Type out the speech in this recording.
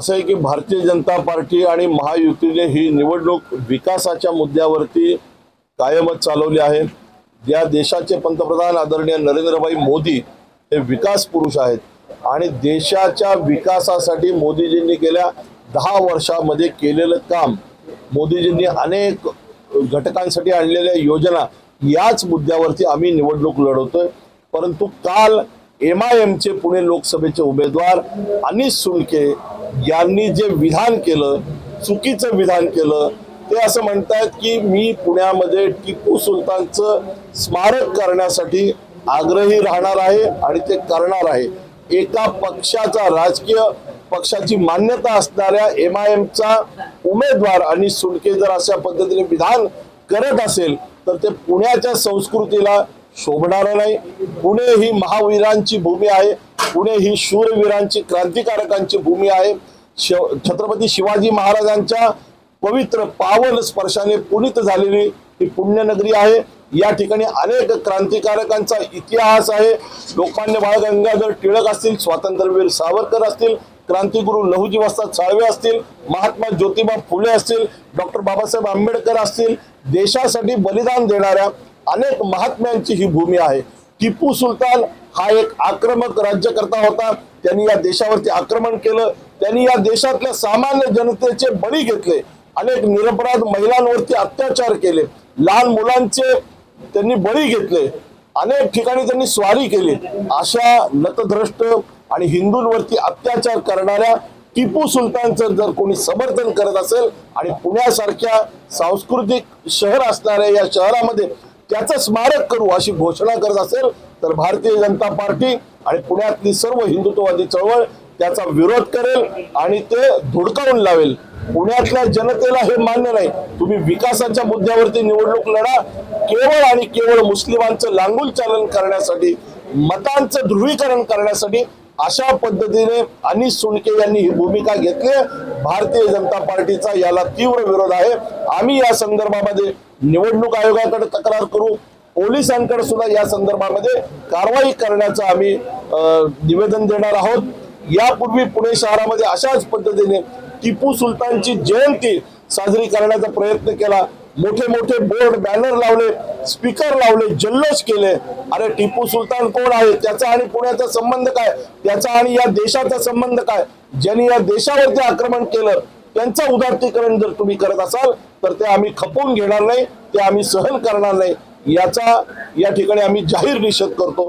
असं आहे की भारतीय जनता पार्टी आणि महायुतीने ही निवडणूक विकासाच्या मुद्द्यावरती कायमच चालवली आहे. या देशाचे पंतप्रधान आदरणीय नरेंद्रभाई मोदी हे विकास पुरुष आहेत आणि देशाच्या विकासासाठी मोदीजींनी गेल्या दहा वर्षामध्ये केलेलं काम मोदीजींनी अनेक घटकांसाठी आणलेल्या योजना याच मुद्द्यावरती आम्ही निवडणूक लढवतोय. परंतु काल एम आय एमचे पुणे लोकसभेचे उमेदवार अनिस सुलके यांनी जे विधान केलं चुकीचं विधान केलं ते असं म्हणतात की मी पुण्यामध्ये टिपू सुलतानचं स्मारक करण्यासाठी आग्रही राहणार आहे आणि ते करणार आहे. एका पक्षाचा राजकीय पक्षाची मान्यता असणाऱ्या एम आय एमचा उमेदवार आणि सुलके जर अशा पद्धतीने विधान करत असेल तर ते पुण्याच्या संस्कृतीला शोभणार नाही. पुणे ही महावीरांची भूमी आहे. पुणे ही शूरवीरांची क्रांतिकारकांची भूमी आहे. शिव छत्रपती शिवाजी महाराजांच्या पवित्र पावन स्पर्शाने पुनित झालेली ही पुण्यनगरी आहे. या ठिकाणी अनेक क्रांतिकारकांचा इतिहास आहे. लोकमान्य बाळ गंगाधर टिळक असतील स्वातंत्र्यवीर सावरकर असतील क्रांतिगुरु लहुजी वस्ताद साळवे असतील महात्मा ज्योतिबा फुले असतील डॉक्टर बाबासाहेब आंबेडकर असतील देशासाठी बलिदान देणाऱ्या अनेक महात्म्यांची ही भूमी आहे. टिपू सुलतान हा एक आक्रमक राज्यकर्ता होता. त्यांनी या देशावरती आक्रमण केलं. त्यांनी या देशातल्या सामान्य जनतेचे बळी घेतले. अनेक निरपराध महिलांवरती अत्याचार केले. लहान मुलांचे त्यांनी बळी घेतले. अनेक ठिकाणी त्यांनी स्वारी केली. अशा नतद्रष्ट आणि हिंदूंवरती अत्याचार करणाऱ्या टिपू सुलतानचं जर कोणी समर्थन करत असेल आणि पुण्यासारख्या सांस्कृतिक शहर असणाऱ्या या शहरामध्ये त्याचं स्मारक करू अशी घोषणा करत असेल तर भारतीय जनता पार्टी आणि पुण्यातली सर्व हिंदुत्ववादी चळवळ त्याचा विरोध करेल आणि ते धुडकावून लावेल. पुण्यातल्या जनतेला हे मान्य नाही. तुम्ही विकासाच्या मुद्द्यावरती निवडणूक लढा. केवळ आणि केवळ मुस्लिमांचं लांगुल चालन करण्यासाठी मतांचं ध्रुवीकरण करण्यासाठी अशा पद्धतीने अनिस सुनके यांनी ही भूमिका घेतली भारतीय जनता पार्टीचा याला तीव्र विरोध आहे. आम्ही या संदर्भामध्ये निवडणूक आयोगाकडे तक्रार करू. पोलिसांकडे सुद्धा या संदर्भामध्ये कारवाई करण्याचं आम्ही निवेदन देणार आहोत. यापूर्वी पुणे शहरामध्ये अशाच पद्धतीने टिपू सुलतानची जयंती साजरी करण्याचा प्रयत्न केला. मोठे मोठे बोर्ड बॅनर लावले स्पीकर लावले जल्लोष केले. अरे टिपू सुलतान कोण आहे? त्याचा आणि पुण्याचा संबंध काय? त्याचा आणि या देशाचा संबंध काय? ज्यांनी या देशावरती आक्रमण केलं त्यांचं उदात्तीकरण जर तुम्ही करत असाल तर ते आम्ही खपवून घेणार नाही ते आम्ही सहन करणार नाही. याचा या ठिकाणी आम्ही जाहीर निषेध करतो.